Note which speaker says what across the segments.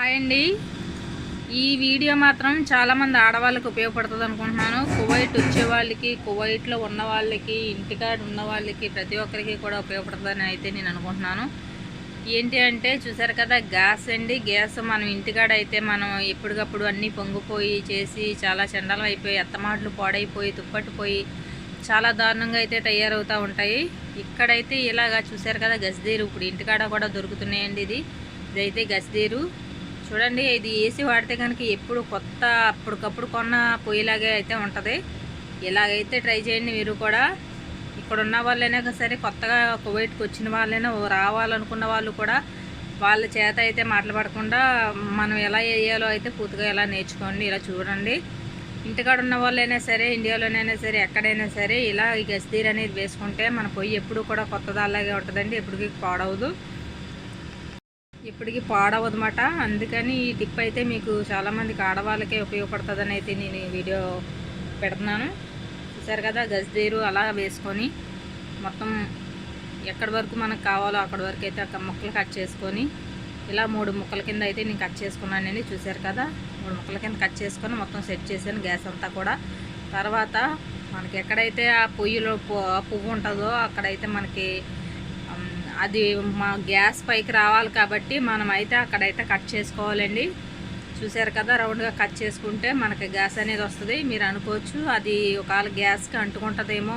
Speaker 1: Hi అండి. ఈ video మాత్రం చాలామంది ఆడవాళ్ళకి ఉపయోగపడుతుంది అనుకుంటున్నాను. కువైట్ వచ్చే వాళ్ళకి కువైట్లో ఉన్న వాళ్ళకి ఇంటికాడ ఉన్న వాళ్ళకి ప్రతి ఒక్కరికి కూడా ఉపయోగపడుతుందని అయితే నేను అనుకుంటున్నాను. ఏంటి అంటే చూసారు కదా గ్యాస్ అండి. గ్యాస్ మనం ఇంటికాడ అయితే మనం ఎప్పటికప్పుడు అన్నీ పొంగిపోయి చేసి చాలా చండాలం అయిపోయి ఎత్తమాటలు పాడైపోయి తుప్పట్టిపోయి చాలా దారుణంగా అయితే తయారవుతూ ఉంటాయి. ఇక్కడైతే ఇలాగా చూసారు కదా గసిదీరు ఇప్పుడు ఇంటికాడ కూడా దొరుకుతున్నాయండి ఇది. ఇదైతే గసిదీరు చూడండి ఇది ఏసీ వాడితే కనుక ఎప్పుడు కొత్త అప్పటికప్పుడు కొన్న పొయ్యిలాగే అయితే ఉంటుంది. ఇలాగైతే ట్రై చేయండి మీరు కూడా. ఇక్కడ ఉన్న వాళ్ళైనా సరే కొత్తగా కువైట్కి వచ్చిన వాళ్ళైనా రావాలనుకున్న వాళ్ళు కూడా వాళ్ళ చేత అయితే మాట్లాడకుండా మనం ఎలా వేయాలో అయితే పూర్తిగా ఎలా నేర్చుకోండి ఇలా చూడండి. ఇంటికాడ ఉన్న వాళ్ళైనా సరే ఇండియాలోనైనా సరే ఎక్కడైనా సరే ఇలా ఈ గస్తీర్ అనేది వేసుకుంటే మన పొయ్యి ఎప్పుడు కూడా కొత్తదాలాగే ఉంటుందండి ఎప్పటికీ పాడవదు. ఇప్పటికీ పాడవదన్నమాట. అందుకని ఈ టిప్ అయితే మీకు చాలామందికి ఆడవాళ్ళకే ఉపయోగపడుతుందని అయితే నేను వీడియో పెడుతున్నాను. చూసారు కదా గజదీరు అలా వేసుకొని మొత్తం ఎక్కడి వరకు మనకు కావాలో అక్కడి వరకు అయితే ఒక ముక్కలు కట్ చేసుకొని ఇలా మూడు ముక్కల కింద అయితే నేను కట్ చేసుకున్నానండి చూసారు కదా మూడు ముక్కల కింద కట్ చేసుకొని మొత్తం సెట్ చేశాను గ్యాస్ అంతా కూడా. తర్వాత మనకి ఎక్కడైతే ఆ పొయ్యిలో పువ్వు ఉంటుందో అక్కడైతే మనకి అది మా గ్యాస్ పైకి రావాలి కాబట్టి మనం అయితే అక్కడైతే కట్ చేసుకోవాలండి. చూసారు కదా రౌండ్గా కట్ చేసుకుంటే మనకి గ్యాస్ అనేది వస్తుంది. మీరు అనుకోవచ్చు అది ఒకవేళ గ్యాస్కి అంటుకుంటుందేమో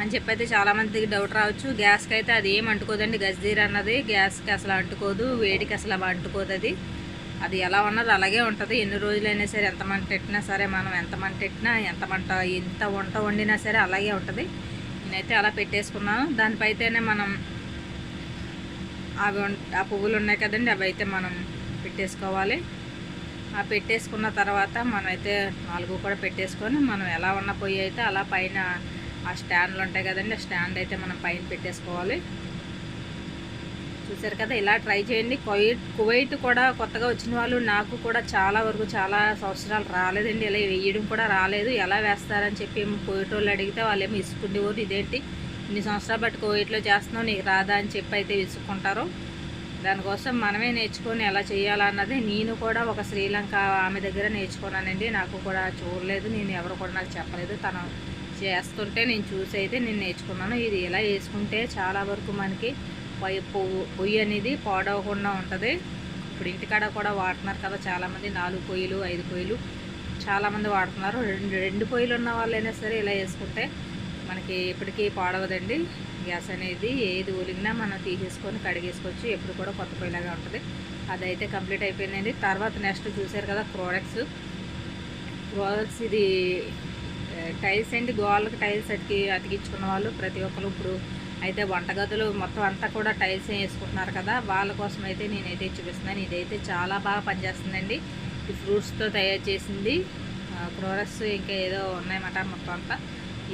Speaker 1: అని చెప్పి అయితే చాలామందికి డౌట్ రావచ్చు. గ్యాస్కి అయితే అది ఏం అంటుకోదండి గజ్జీర్ అన్నది. గ్యాస్కి అసలు అంటుకోదు వేడికి అసలు అంటుకోదు అది. అది ఎలా ఉన్నది అలాగే ఉంటుంది. ఎన్ని రోజులైనా సరే ఎంత మంట పెట్టినా సరే మనం ఎంత మంట పెట్టినా ఎంత మంట ఎంత వంట వండినా సరే అలాగే ఉంటుంది. నేనైతే అలా పెట్టేసుకున్నాను. దానిపైతేనే మనం అవి ఆ పువ్వులు ఉన్నాయి కదండి అవి అయితే మనం పెట్టేసుకోవాలి. ఆ పెట్టేసుకున్న తర్వాత మనమైతే నాలుగు కూడా పెట్టేసుకొని మనం ఎలా ఉన్న పొయ్యి అయితే అలా పైన ఆ స్టాండ్లు ఉంటాయి కదండి ఆ స్టాండ్ అయితే మనం పైన పెట్టేసుకోవాలి. చూసారు కదా ఇలా ట్రై చేయండి. కువైట్ కువైట్ కూడా కొత్తగా వచ్చిన వాళ్ళు నాకు కూడా చాలా వరకు చాలా సంవత్సరాలు రాలేదండి ఇలా వేయడం కూడా రాలేదు. ఎలా వేస్తారని చెప్పి కువైట్ అడిగితే వాళ్ళు ఏమో ఇసుకుండేవారు ఇదేంటి? ఇన్ని సంవత్సరాలు బట్టి కువైట్లో చేస్తున్నావు నీకు రాదా అని చెప్పి అయితే విసుక్కుంటారు. దానికోసం మనమే నేర్చుకొని ఎలా చేయాలన్నది నేను కూడా ఒక శ్రీలంక ఆమె దగ్గర నేర్చుకున్నానండి. నాకు కూడా చూడలేదు నేను ఎవరు కూడా నాకు చెప్పలేదు. తను చేస్తుంటే నేను చూసి అయితే నేను నేర్చుకున్నాను. ఇది ఇలా వేసుకుంటే చాలా వరకు మనకి పొయ్యి పువ్వు పొయ్యి అనేది పాడవకుండా ఉంటుంది. ఇప్పుడు ఇంటికాడ కూడా వాడుతున్నారు కదా చాలామంది నాలుగు పొయ్యిలు ఐదు పొయ్యిలు. చాలామంది వాడుతున్నారు. రెండు రెండు పొయ్యిలు ఉన్న వాళ్ళైనా సరే ఇలా వేసుకుంటే మనకి ఎప్పటికీ పాడవదండి. గ్యాస్ అనేది ఏది ఒలిగినా మనం తీసేసుకొని కడిగేసుకోవచ్చు. ఎప్పుడు కూడా కొత్త పొయ్యిలాగా ఉంటుంది. అదైతే కంప్లీట్ అయిపోయిందండి. తర్వాత నెక్స్ట్ చూసారు కదా ప్రోడక్ట్స్. ప్రోడక్ట్స్ ఇది టైల్స్ అండి. గోళ్ళకి టైల్స్ అతికి అతికించుకున్న వాళ్ళు ప్రతి ఒక్కరు ఇప్పుడు అయితే వంటగదులు మొత్తం అంతా కూడా టైల్స్ వేసుకుంటున్నారు కదా వాళ్ళ కోసం అయితే నేనైతే చూపిస్తున్నాను. ఇదైతే చాలా బాగా పనిచేస్తుందండి. ఈ ఫ్రూట్స్తో తయారు చేసింది. క్రోరస్ ఇంకా ఏదో ఉన్నాయన్నమాట మొత్తం అంతా.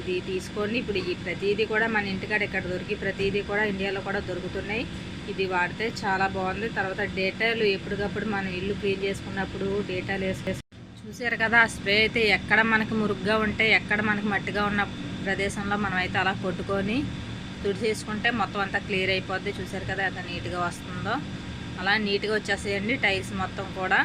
Speaker 1: ఇది తీసుకోండి ఇప్పుడు ఈ ప్రతిదీ కూడా మన ఇంటికాడ ఇక్కడ దొరికి ప్రతిదీ కూడా ఇండియాలో కూడా దొరుకుతున్నాయి. ఇది వాడితే చాలా బాగుంది. తర్వాత డేటాలు ఎప్పటికప్పుడు మనం ఇల్లు క్లీన్ చేసుకున్నప్పుడు డేటాలు వేసేసి చూసారు కదా ఆ స్ప్రే అయితే ఎక్కడ మనకి మురుగ్గా ఉంటే ఎక్కడ మనకి మట్టిగా ఉన్న ప్రదేశంలో మనం అయితే అలా కొట్టుకొని తుడిచేసుకుంటే మొత్తం అంతా క్లియర్ అయిపోద్ది. చూసారు కదా ఎంత నీట్గా వస్తుందో. అలా నీట్గా వచ్చేసేయండి టైల్స్ మొత్తం కూడా.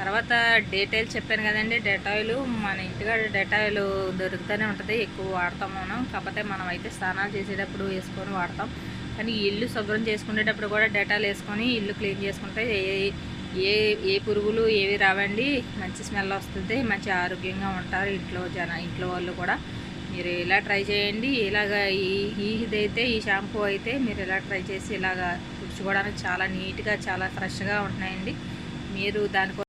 Speaker 1: తర్వాత డేటాయిల్ చెప్పాను కదండి డేటాయిల్ మన ఇంటికాడ డేటాయిల్ దొరుకుతూనే ఉంటుంది ఎక్కువ వాడతాం మనం. కాకపోతే మనం అయితే స్నానాలు చేసేటప్పుడు వేసుకొని వాడతాం. కానీ ఇల్లు శుభ్రం చేసుకునేటప్పుడు కూడా డేటాలు వేసుకొని ఇల్లు క్లీన్ చేసుకుంటే ఏ ఏ ఏ పురుగులు ఏవి రావండి. మంచి స్మెల్ వస్తుంది మంచి ఆరోగ్యంగా ఉంటారు ఇంట్లో జన ఇంట్లో వాళ్ళు కూడా. మీరు ఇలా ట్రై చేయండి. ఇలాగా ఈ ఇదైతే ఈ షాంపూ అయితే మీరు ఇలా ట్రై చేసి ఇలాగా తుడుచుకోవడానికి చాలా నీట్గా చాలా ఫ్రెష్గా ఉంటున్నాయండి. మీరు దానికో